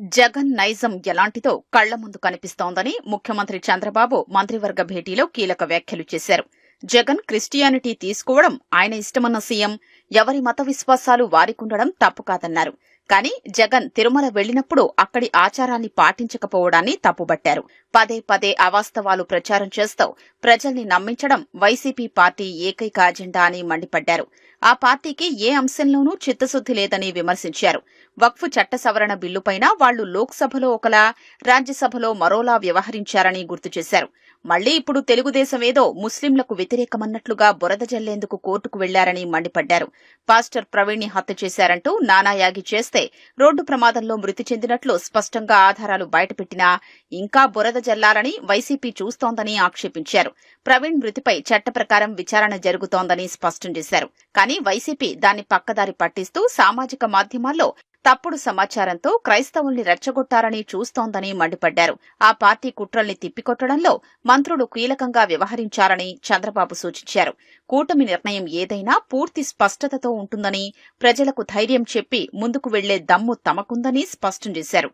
జగన్ నైజం ఎలాంటిదో కళ్ళ ముందు కనిపిస్తోందని ముఖ్యమంత్రి చంద్రబాబు మంత్రివర్గ భేటీలో కీలక వ్యాఖ్యలు చేశారు. జగన్ క్రిస్టియానిటీ తీసుకోవడం ఆయన ఇష్టమన్న సీఎం ఎవరి మత విశ్వాసాలు వారికుండడం తప్పు కాదన్నారు. కానీ జగన్ తిరుమల వెళ్ళినప్పుడు అక్కడి ఆచారాన్ని పాటించకపోవడాన్ని తప్పుబట్టారు. పదే పదే అవాస్తవాలు ప్రచారం చేస్తూ ప్రజల్ని నమ్మించడం వైసీపీ పార్టీ ఏకైక అజెండా అని మండిపడ్డారు. ఆ పార్టీకి ఏ అంశంలోనూ చిత్తశుద్ది లేదని విమర్శించారు. వక్ఫ్ చట్ట సవరణ బిల్లుపైన వాళ్ళు లోక్సభలో ఒకలా రాజ్యసభలో మరోలా వ్యవహరించారని గుర్తు చేశారు. మళ్ళీ ఇప్పుడు తెలుగుదేశం ఏదో ముస్లింలకు వ్యతిరేకమన్నట్లుగా బురద జల్లేందుకు కోర్టుకు వెళ్ళారని మండిపడ్డారు. పాస్టర్ ప్రవీణ్ని హత్య చేశారంటూ నానాయాగి చేస్తే రోడ్డు ప్రమాదంలో మృతి చెందినట్లు స్పష్టంగా ఆధారాలు బయటపెట్టినా ఇంకా బురద జల్లాలని వైసీపీ చూస్తోందని ఆక్షేపించారు. ప్రవీణ్ మృతిపై చట్ట ప్రకారం విచారణ జరుగుతోందని స్పష్టం చేశారు. కానీ వైసీపీ దాన్ని పక్కదారి పట్టిస్తూ సామాజిక మాధ్యమాల్లో తప్పుడు సమాచారంతో క్రైస్తవుల్ని రెచ్చగొట్టారని చూస్తోందని మండిపడ్డారు. ఆ పార్టీ కుట్రల్ని తిప్పికొట్టడంలో మంత్రులు కీలకంగా వ్యవహరించారని చంద్రబాబు సూచించారు. కూటమి నిర్ణయం ఏదైనా పూర్తి స్పష్టతతో ఉంటుందని ప్రజలకు ధైర్యం చెప్పి ముందుకు వెళ్ళే దమ్ము తమకుందని స్పష్టం చేశారు.